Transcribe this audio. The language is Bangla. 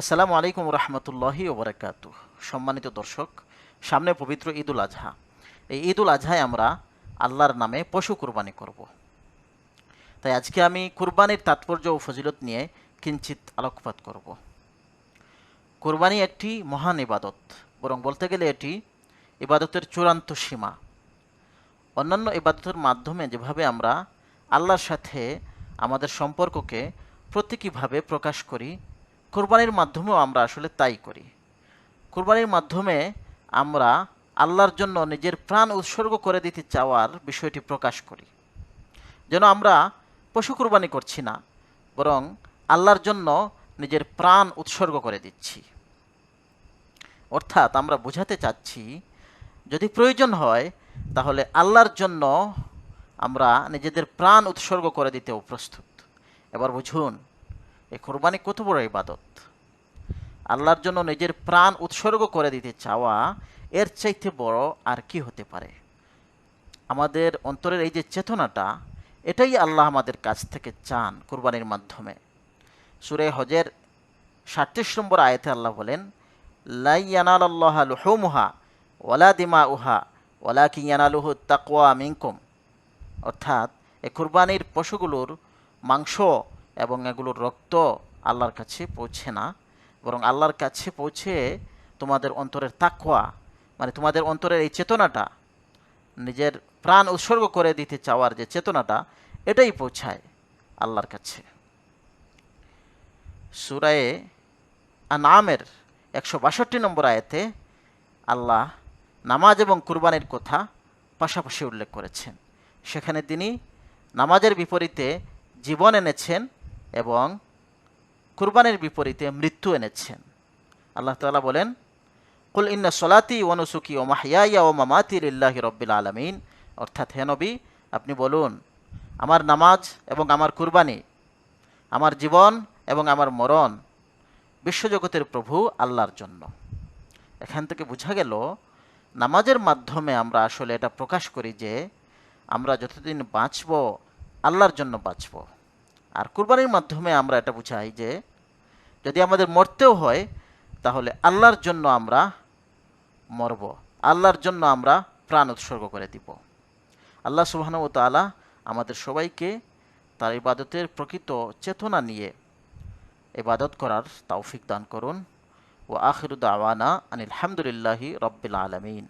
আসসালামু আলাইকুম রহমতুল্লাহি ওবরাকাত সম্মানিত দর্শক, সামনে পবিত্র ঈদুল আজহা। এই ঈদুল আজহায় আমরা আল্লাহর নামে পশু কুরবানি করব। তাই আজকে আমি কুরবানির তাৎপর্য ও ফজিলত নিয়ে কিঞ্চিত আলোকপাত করব। কুরবানি একটি মহান ইবাদত, বরং বলতে গেলে এটি ইবাদতের চূড়ান্ত সীমা। অন্যান্য ইবাদতের মাধ্যমে যেভাবে আমরা আল্লাহর সাথে আমাদের সম্পর্ককে প্রতীকীভাবে প্রকাশ করি কোরবানির মাধ্যমেও আমরা আসলে তাই করি। কোরবানির মাধ্যমে আমরা আল্লাহর জন্য নিজের প্রাণ উৎসর্গ করে দিতে চাওয়ার বিষয়টি প্রকাশ করি। যেন আমরা পশু কোরবানি করছি না, বরং আল্লাহর জন্য নিজের প্রাণ উৎসর্গ করে দিচ্ছি। অর্থাৎ আমরা বোঝাতে চাচ্ছি, যদি প্রয়োজন হয়, তাহলে আল্লাহর জন্য আমরা নিজেদের প্রাণ উৎসর্গ করে দিতেও প্রস্তুত। এবার বুঝুন এই কোরবানি কত বড় ইবাদত? আল্লাহর জন্য নিজের প্রাণ উৎসর্গ করে দিতে চাওয়া, এর চাইতে বড় আর কি হতে পারে? আমাদের অন্তরের এই যে চেতনাটা, এটাই আল্লাহ আমাদের কাছ থেকে চান কোরবানির মাধ্যমে। সুরে হজের সাতত্রিশ নম্বর আয়তে আল্লাহ বলেন লাই ইয়ানাল আল্লাহ ওয়ালা দিমা উহা ওয়ালা কি ইয়ানালুহু তাকওয়া মিঙ্কুম অর্থাৎ এই কুরবানির পশুগুলোর মাংস এবং এগুলোর রক্ত আল্লাহর কাছে পৌঁছে না। বরং আল্লাহর কাছে পৌঁছে তোমাদের অন্তরের তাকওয়া মানে তোমাদের অন্তরের এই চেতনাটা, নিজের প্রাণ উৎসর্গ করে দিতে চাওয়ার যে চেতনাটা, এটাই পৌঁছায় আল্লাহর কাছে। সুরায়ে আনামের একশো বাষট্টি নম্বর আয়াতে আল্লাহ নামাজ এবং কুরবানির কথা পাশাপাশি উল্লেখ করেছেন। সেখানে তিনি নামাজের বিপরীতে জীবন এনেছেন এবং কুরবানির বিপরীতে মৃত্যু এনেছেন। আল্লাহ তাআলা বলেন, কুল ইন্না সলাতি ওয়ানুসুকি ও মাহিয়া ও মামাতি লিল্লাহি রব্বিল আলমিন। অর্থাৎ, হে নবী, আপনি বলুন, আমার নামাজ এবং আমার কুরবানি, আমার জীবন এবং আমার মরণ বিশ্বজগতের প্রভু আল্লাহর জন্য। এখান থেকে বোঝা গেল, নামাজের মাধ্যমে আমরা আসলে এটা প্রকাশ করি যে, আমরা যতদিন বাঁচব, আল্লাহর জন্য বাঁচব। আর কুরবানির মাধ্যমে আমরা এটা বুঝাই যে যদি আমাদের মরতেও হয়, তাহলে আল্লাহর জন্য আমরা মরব। আল্লাহর জন্য আমরা প্রাণ উৎসর্গ করে দিব। আল্লাহ সুবাহানু তালা আমাদের সবাইকে তার ইবাদতের প্রকৃত চেতনা নিয়ে ইবাদত করার তৌফিক দান করুন। ও আখিরুদ আওয়ানা আনিল হামদুলিল্লাহি রব্বিল আলমিন।